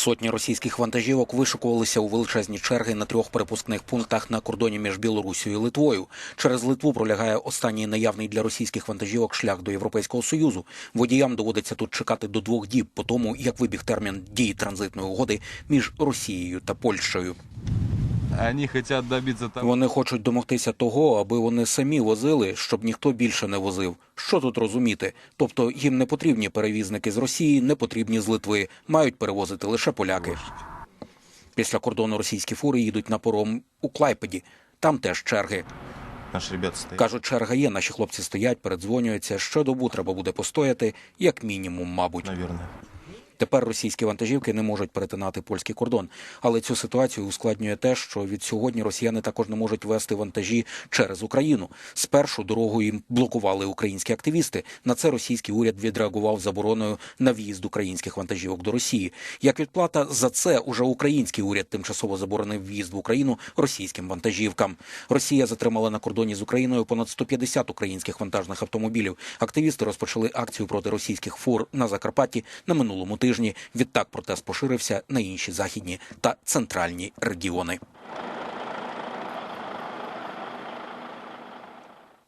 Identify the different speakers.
Speaker 1: Сотні російських вантажівок вишикувалися у величезні черги на трьох перепускних пунктах на кордоні між Білорусією і Литвою. Через Литву пролягає останній наявний для російських вантажівок шлях до Європейського союзу. Водіям доводиться тут чекати до двох діб по тому, як вибіг термін дії транзитної угоди між Росією та Польщею. Вони хочуть домогтися того, аби вони самі возили, щоб ніхто більше не возив. Що тут розуміти? Тобто їм не потрібні перевізники з Росії, не потрібні з Литви, мають перевозити лише поляки. Після кордону російські фури їдуть на пором у Клайпеді. Там теж черги.
Speaker 2: наши ребята стоят.
Speaker 1: Кажуть, черга є, наші хлопці стоять, передзвонюються. Щодобу треба буде постояти, як мінімум, мабуть.
Speaker 2: Наверное.
Speaker 1: Тепер російські вантажівки не можуть перетинати польський кордон. Але цю ситуацію ускладнює те, що від сьогодні росіяни також не можуть вести вантажі через Україну. Спершу дорогу їм блокували українські активісти. На це російський уряд відреагував забороною на в'їзд українських вантажівок до Росії. Як відплата за це уже український уряд тимчасово заборонив в'їзд в Україну російським вантажівкам. Росія затримала на кордоні з Україною понад 150 українських вантажних автомобілів. Активісти розпочали акцію проти російських фур на Закарпатті на минулому тижні. Відтак протест поширився на інші західні та центральні регіони.